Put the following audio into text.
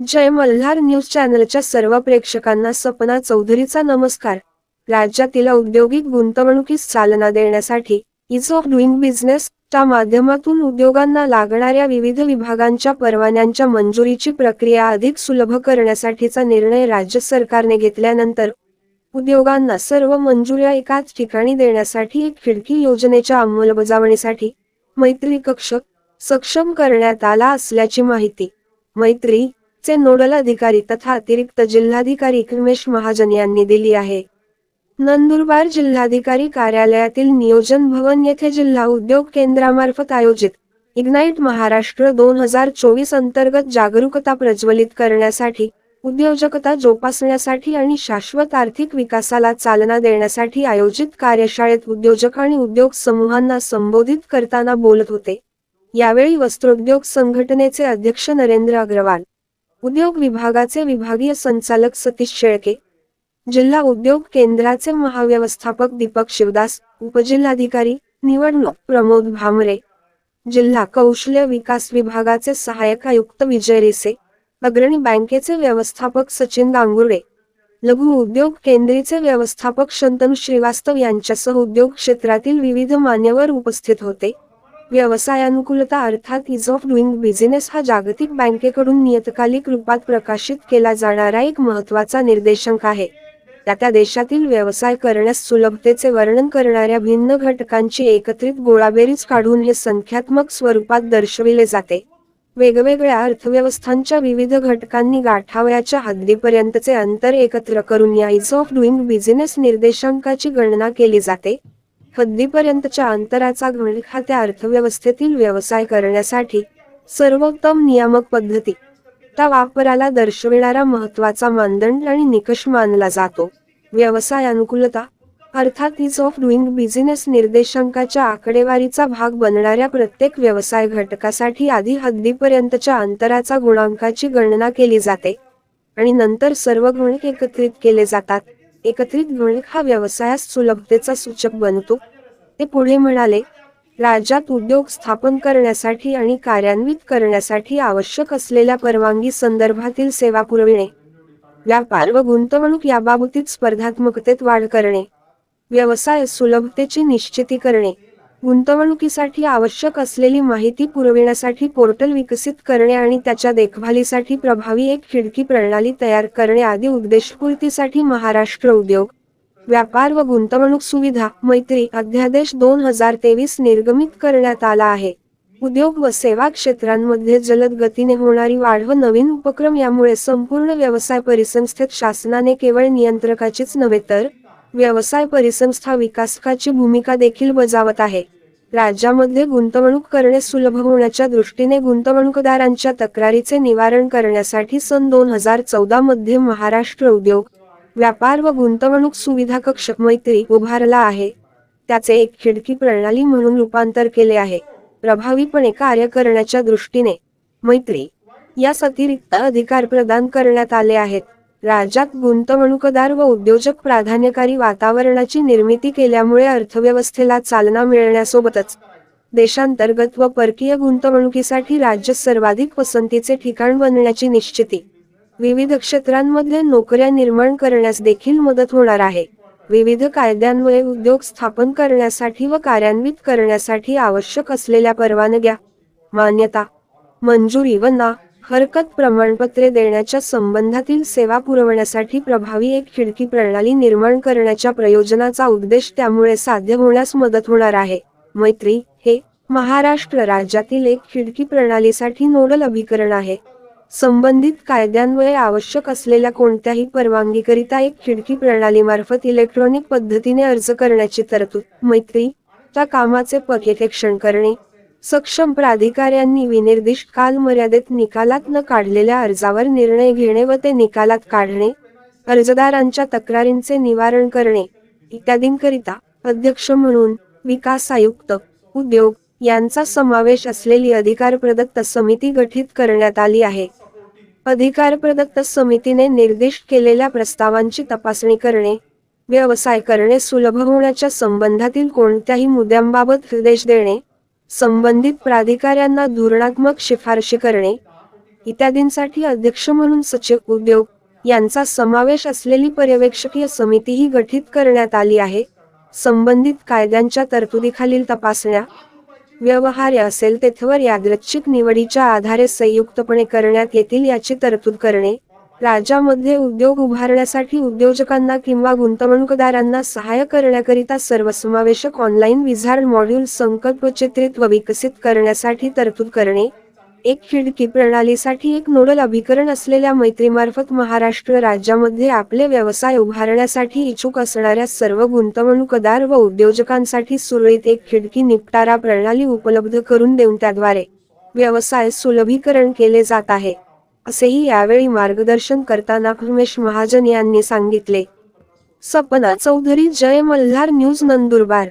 जय Malhar news चॅनलच्या सर्व प्रेक्षकांना सपना चौधरीचा नमस्कार. राज्यातील औद्योगिक गुंतवणुकीस चालना देण्यासाठी इज ऑफ डुईंग बिझनेस च्या माध्यमातून उद्योगांना लागणाऱ्या विविध विभागांच्या परवान्यांच्या मंजुरीची प्रक्रिया अधिक सुलभ करण्यासाठीचा निर्णय राज्य सरकारने घेतल्यानंतर उद्योगांना सर्व मंजुऱ्या एकाच ठिकाणी देण्यासाठी एक खिडकी योजनेच्या अंमलबजावणीसाठी मैत्री कक्ष सक्षम करण्यात आला असल्याची माहिती. मैत्री चे नोडल अधिकारी तथा अतिरिक्त जिल्हाधिकारी उमेश महाजन यांनी दिली आहे. नंदुरबार जिल्हाधिकारी कार्यालयातील नियोजन भवन येथे जिल्हा उद्योग केंद्रामार्फत आयोजित इग्नाईट महाराष्ट्र दोन हजार चोवीस अंतर्गत जागरूकता प्रज्वलित करण्यासाठी उद्योजकता जोपासण्यासाठी आणि शाश्वत आर्थिक विकासाला चालना देण्यासाठी आयोजित कार्यशाळेत उद्योजक आणि उद्योग समूहांना संबोधित करताना बोलत होते. यावेळी वस्त्रोद्योग संघटनेचे अध्यक्ष नरेंद्र अग्रवाल उद्योग विभागाचे विभागीय संचालक सतीश शेळके जिल्हा उद्योग केंद्राचे महाव्यवस्थापक दीपक शिवदास उपजिल्हाधिकारी निवडणूक प्रमोद भामरे जिल्हा कौशल्य विकास विभागाचे सहाय्यक आयुक्त विजय रेसे अग्रणी बँकेचे व्यवस्थापक सचिन गांगुर्डे लघु उद्योग केंद्रीचे व्यवस्थापक शंतनु श्रीवास्तव यांच्यासह उद्योग क्षेत्रातील विविध मान्यवर उपस्थित होते. व्यवसायानुकूलता अर्थात इज ऑफ डुईंग बिझनेस हा जागतिक बँकेकडून नियतकालिक रूपात प्रकाशित केला जाणारा एक महत्त्वाचा निर्देशांक आहे. त्या त्या देशातील व्यवसाय करण्यास सुलभतेचे वर्णन करणाऱ्या भिन्न घटकांची एकत्रित गोळाबेरीज काढून हे संख्यात्मक स्वरूपात दर्शविले जाते. वेगवेगळ्या अर्थव्यवस्थांच्या विविध घटकांनी गाठावयाच्या हद्दीपर्यंतचे अंतर एकत्र करून या इज ऑफ डुईंग बिझनेस निर्देशांकाची गणना केली जाते. हद्दीपर्यंतच्या अंतराचा गणित हा त्या अर्थव्यवस्थेतील व्यवसाय करण्यासाठी सर्वोत्तम नियामक पद्धती. त्या वापराला दर्शविणारा महत्त्वाचा मानदंड आणि निकष मानला जातो. व्यवसाय अनुकूलता अर्थात इज ऑफ डुईंग बिझनेस निर्देशांकाच्या आकडेवारीचा भाग बनणाऱ्या प्रत्येक व्यवसाय घटकासाठी आधी हद्दीपर्यंतच्या अंतराचा गुणांकाची गणना केली जाते. आणि नंतर सर्व गुण एकत्रित केले जातात. एकत्रित गुणक हा व्यवसायास सुलभतेचा सूचक बनतो. ते पुढे म्हणाले राज्यात उद्योग स्थापन करण्यासाठी आणि कार्यान्वित करण्यासाठी आवश्यक असलेल्या परवानगी संदर्भातील सेवा पुरविणे. व्यापार व गुंतवणूक याबाबतीत स्पर्धात्मकतेत वाढ करणे. व्यवसाय सुलभतेची निश्चिती करणे गुंतवणुकीसाठी आवश्यक असलेली माहिती पुरविण्यासाठी पोर्टल विकसित करणे आणि त्याच्या देखभालीसाठी प्रभावी एक खिडकी प्रणाली तयार करणे आदी उद्देशपूर्तीसाठी महाराष्ट्र उद्योग व्यापार व गुंतवणूक सुविधा मैत्री अध्यादेश दोन हजार तेवीस निर्गमित करण्यात आला आहे. उद्योग व सेवा क्षेत्रांमध्ये जलद गतीने होणारी वाढ व नवीन उपक्रम यामुळे संपूर्ण व्यवसाय परिसंस्थेत शासनाने केवळ नियंत्रकाचीच नव्हे तर व्यवसाय परिसंस्था विकासकाची भूमिका देखील बजावत आहे. राज्यामध्ये गुंतवणूक करणे सुलभ होण्याच्या दृष्टीने गुंतवणूकदारांच्या तक्रारीचे निवारण करण्यासाठी सन दोन हजार चौदा मध्ये महाराष्ट्र उद्योग व्यापार व गुंतवणूक सुविधा कक्ष मैत्री उभारला आहे. त्याचे एक खिडकी प्रणाली म्हणून रूपांतर केले आहे. प्रभावीपणे कार्य करण्याच्या दृष्टीने मैत्री यास अतिरिक्त अधिकार प्रदान करण्यात आले आहेत. राज्यात गुंतवणूकदार व उद्योजक प्राधान्यकारी वातावरणाची निर्मिती केल्यामुळे अर्थव्यवस्थेला चालना मिळण्यासोबतच देशांतर्गत व परकीय गुंतवणुकीसाठी राज्य सर्वाधिक पसंतीचे ठिकाण बनण्याची निश्चिती. विविध क्षेत्रांमध्ये नोकऱ्या निर्माण करण्यास देखील मदत होणार आहे. विविध कायद्यांमुळे उद्योग स्थापन करण्यासाठी व कार्यान्वित करण्यासाठी आवश्यक असलेल्या परवानग्या मान्यता मंजुरी व ना हरकत प्रमाणपत्रे देण्याच्या संबंधातील सेवा पुरवण्यासाठी प्रभावी एक खिडकी प्रणाली निर्माण करण्याच्या प्रयोजनाचा उद्देश त्यामुळे साध्य होण्यास मदत होणार आहे. मैत्री हे महाराष्ट्र राज्यातील एक खिडकी प्रणालीसाठी नोडल अभिकरण आहे. संबंधित कायद्यान्वये आवश्यक असलेल्या कोणत्याही परवानगीकरिता एक खिडकी प्रणालीमार्फत इलेक्ट्रॉनिक पद्धतीने अर्ज करण्याची तरतूद मैत्री त्या कामाचे पर्यवेक्षण करणे सक्षम प्राधिकाऱ्यांनी विनिर्दिष्ट कालमर्यादेत निकालात न काढलेल्या अर्जावर निर्णय घेणे व ते निकालात काढणे अर्जदारांच्या तक्रारींचे निवारण करणे इत्यादींकरिता अध्यक्ष म्हणून विकास आयुक्त उद्योग यांचा समावेश असलेली अधिकार प्रदत्त समिती गठीत करण्यात आली आहे. अधिकार प्रदत्त समितीने निर्दिष्ट केलेल्या प्रस्तावांची तपासणी करणे व्यवसाय करणे सुलभ होण्याच्या संबंधातील कोणत्याही मुद्द्यांबाबत निर्देश देणे संबंधित प्राधिकाऱ्यांना धोरणात्मक शिफारशी करणे इत्यादींसाठी अध्यक्ष म्हणून सचिव उद्योग यांचा समावेश असलेली पर्यवेक्षकीय समितीही गठीत करण्यात आली आहे. संबंधित कायद्यांच्या तरतुदीखालील तपासण्या व्यवहार्य असेल तेथवर यादृच्छिक निवडीच्या आधारे संयुक्तपणे करण्यात येतील याची तरतूद करणे राज्यामध्ये उद्योग उभारण्यासाठी उद्योजकांना किंवा गुंतवणूकदारांना सहाय्य करण्याकरिता सर्वसमावेशक ऑनलाईन विझार्ड मॉड्यूल संकल्प चित्रित व विकसित करण्यासाठी तरतूद करणे एक खिडकी प्रणालीसाठी एक नोडल अभिकरण असलेल्या मैत्रीमार्फत महाराष्ट्र राज्यामध्ये आपले व्यवसाय उभारण्यासाठी इच्छुक असणाऱ्या सर्व गुंतवणूकदार व उद्योजकांसाठी सुरळीत एक खिडकी निपटारा प्रणाली उपलब्ध करून देऊन त्याद्वारे व्यवसाय सुलभीकरण केले जात आहे. असेही यावेळी मार्गदर्शन करताना उमेश महाजन यांनी सांगितले. सपना चौधरी जय मल्हार न्यूज नंदुरबार.